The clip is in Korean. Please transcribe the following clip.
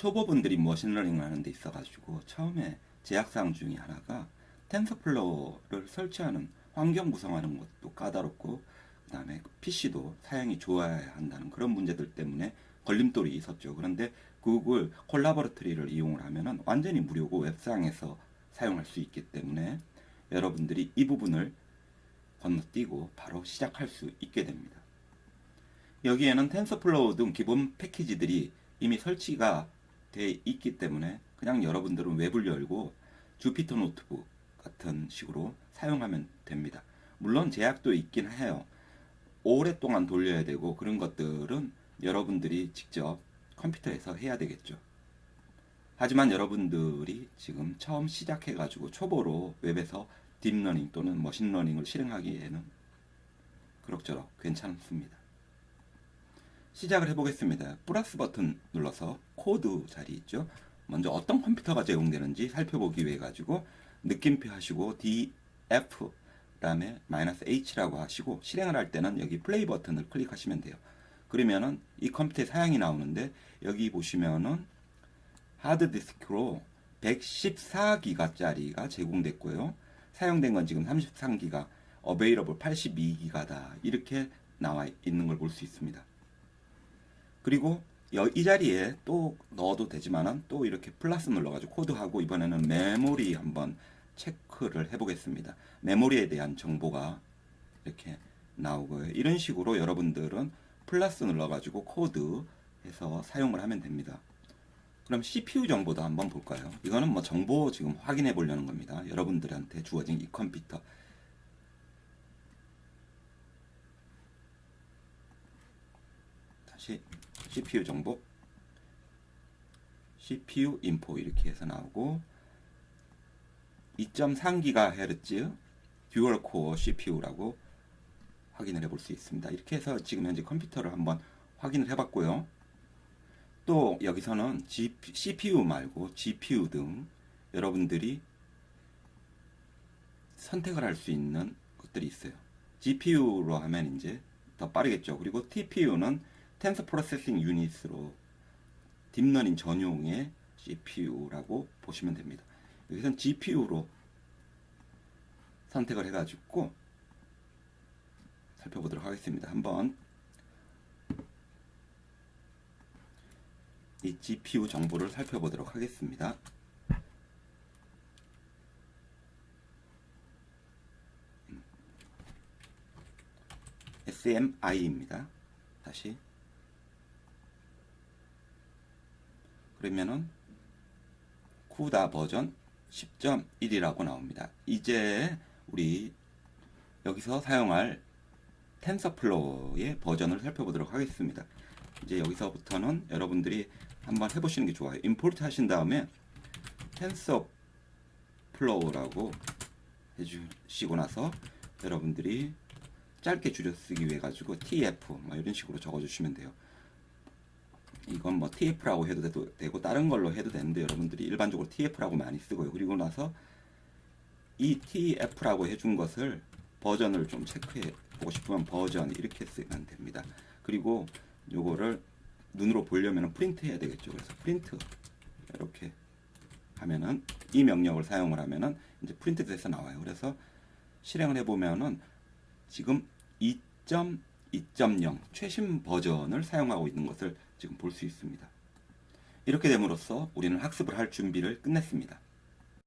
초보분들이 머신러닝을 하는 데 있어가지고 처음에 제약사항 중에 하나가 텐서플로우를 설치하는 환경 구성하는 것도 까다롭고 그 다음에 PC도 사양이 좋아야 한다는 그런 문제들 때문에 걸림돌이 있었죠. 그런데 구글 콜라보러터리를 이용을 하면은 완전히 무료고 웹상에서 사용할 수 있기 때문에 여러분들이 이 부분을 건너뛰고 바로 시작할 수 있게 됩니다. 여기에는 텐서플로우 등 기본 패키지들이 이미 설치가 돼 있기 때문에 그냥 여러분들은 웹을 열고 주피터 노트북 같은 식으로 사용하면 됩니다. 물론 제약도 있긴 해요. 오랫동안 돌려야 되고 그런 것들은 여러분들이 직접 컴퓨터에서 해야 되겠죠. 하지만 여러분들이 지금 처음 시작해가지고 초보로 웹에서 딥러닝 또는 머신러닝을 실행하기에는 그럭저럭 괜찮습니다. 시작을 해보겠습니다. 플러스 버튼 눌러서 코드 자리 있죠. 먼저 어떤 컴퓨터가 제공되는지 살펴보기 위해 가지고 느낌표 하시고 DF 그다음에 마이너스 H라고 하시고 실행을 할 때는 여기 플레이 버튼을 클릭하시면 돼요. 그러면은 이 컴퓨터의 사양이 나오는데 여기 보시면은 하드 디스크로 114기가짜리가 제공됐고요. 사용된 건 지금 33기가, 어베이러블 82기가다. 이렇게 나와 있는 걸 볼 수 있습니다. 그리고 여- 이 자리에 또 넣어도 되지만은 또 이렇게 플러스 눌러가지고 코드하고 이번에는 메모리 한번 체크를 해보겠습니다. 메모리에 대한 정보가 이렇게 나오고요. 이런 식으로 여러분들은 플러스 눌러가지고 코드 해서 사용을 하면 됩니다. 그럼 CPU 정보도 한번 볼까요? 이거는 뭐 정보 지금 확인해 보려는 겁니다. 여러분들한테 주어진 이 컴퓨터. 다시 CPU 정보. CPU 인포 이렇게 해서 나오고 2.3GHz 듀얼 코어 CPU라고 확인을 해볼 수 있습니다. 이렇게 해서 지금 현재 컴퓨터를 한번 확인을 해봤고요. 또 여기서는 G, CPU 말고 GPU 등 여러분들이 선택을 할 수 있는 것들이 있어요. GPU로 하면 이제 더 빠르겠죠. 그리고 TPU는 텐서 프로세싱 유닛으로 딥러닝 전용의 CPU라고 보시면 됩니다. 여기서는 GPU로 선택을 해가지고 살펴보도록 하겠습니다. 한번 이 GPU 정보를 살펴보도록 하겠습니다. SMI입니다. 다시 그러면은 쿠다 버전 10.1이라고 나옵니다. 이제 우리 여기서 사용할 텐서플로우의 버전을 살펴보도록 하겠습니다. 이제 여기서부터는 여러분들이 한번 해보시는 게 좋아요. 임포트 하신 다음에 텐서플로우라고 해주시고 나서 여러분들이 짧게 줄여 쓰기 위해 가지고 TF 뭐 이런 식으로 적어주시면 돼요. 이건 뭐 TF라고 해도 되고 다른 걸로 해도 되는데 여러분들이 일반적으로 TF라고 많이 쓰고요. 그리고 나서 이 TF라고 해준 것을 버전을 좀 체크해 보고 싶으면 버전 이렇게 쓰면 됩니다. 그리고 요거를 눈으로 보려면 프린트 해야 되겠죠. 그래서 프린트 이렇게 하면은 이 명령을 사용을 하면은 이제 프린트 돼서 나와요. 그래서 실행을 해보면은 지금 2.2.0 최신 버전을 사용하고 있는 것을 지금 볼 수 있습니다. 이렇게 됨으로써 우리는 학습을 할 준비를 끝냈습니다.